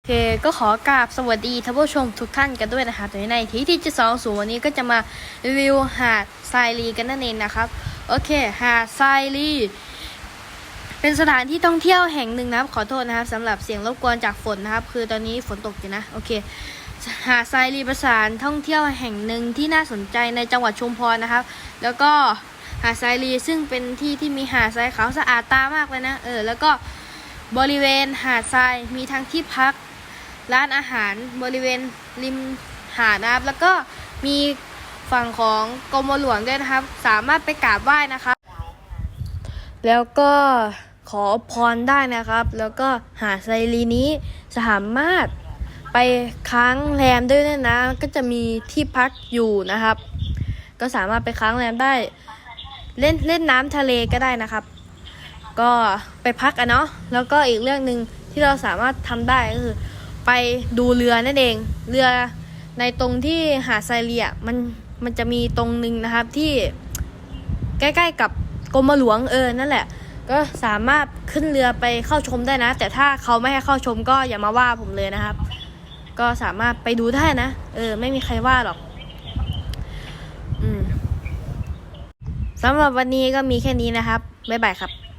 โอเคก็ขอกราบสวัสดีท่านผู้ชมทุกท่านกันด้วยนะครับในที่ที่จะสองสู่วันนี้ก็จะมารีวิวหาดทรายลีกันนั่นเองนะครับ โอเค หาดทรายลีเป็นสถานที่ท่องเที่ยวแห่งหนึ่งนะครับ ขอโทษนะครับสำหรับเสียงรบกวนจากฝนนะครับ คือตอนนี้ฝนตกอยู่นะ โอเค หาดทรายลีประสานท่องเที่ยวแห่งหนึ่งที่น่าสนใจในจังหวัดชุมพรนะครับ แล้วก็หาดทรายลีซึ่งเป็นที่ที่มีหาดทรายขาวสะอาดตามากเลยนะ เออ แล้วก็บริเวณหาดทรายมีทั้งที่พัก ร้านอาหารบริเวณริมหาดนะครับ แล้วก็มีฝั่งของกรมหลวงด้วยนะครับ สามารถไปกราบไหว้นะครับ แล้วก็ขอพรได้นะครับ แล้วก็หาดไซรีนี้สามารถไปค้างแรมด้วยด้วยนะ ก็จะมีที่พักอยู่นะครับ ก็สามารถไปค้างแรมได้ เล่นเล่นน้ำทะเลก็ได้นะครับ ก็ไปพักอะเนาะแล้วก็อีกเรื่องหนึ่งที่เราสามารถทำได้ก็คือ ไปดูเรือนั่นเอง เรือในตรงที่หาดไซเรียมันมันจะมีตรงหนึ่งนะครับที่ใกล้ๆกับกรมหลวงเออนั่นแหละ ก็สามารถขึ้นเรือไปเข้าชมได้นะ แต่ถ้าเขาไม่ให้เข้าชมก็อย่ามาว่าผมเลยนะครับ ก็สามารถไปดูได้นะ เออ ไม่มีใครว่าหรอกอืมสำหรับวันนี้ก็มีแค่นี้นะครับ บ๊ายบายครับ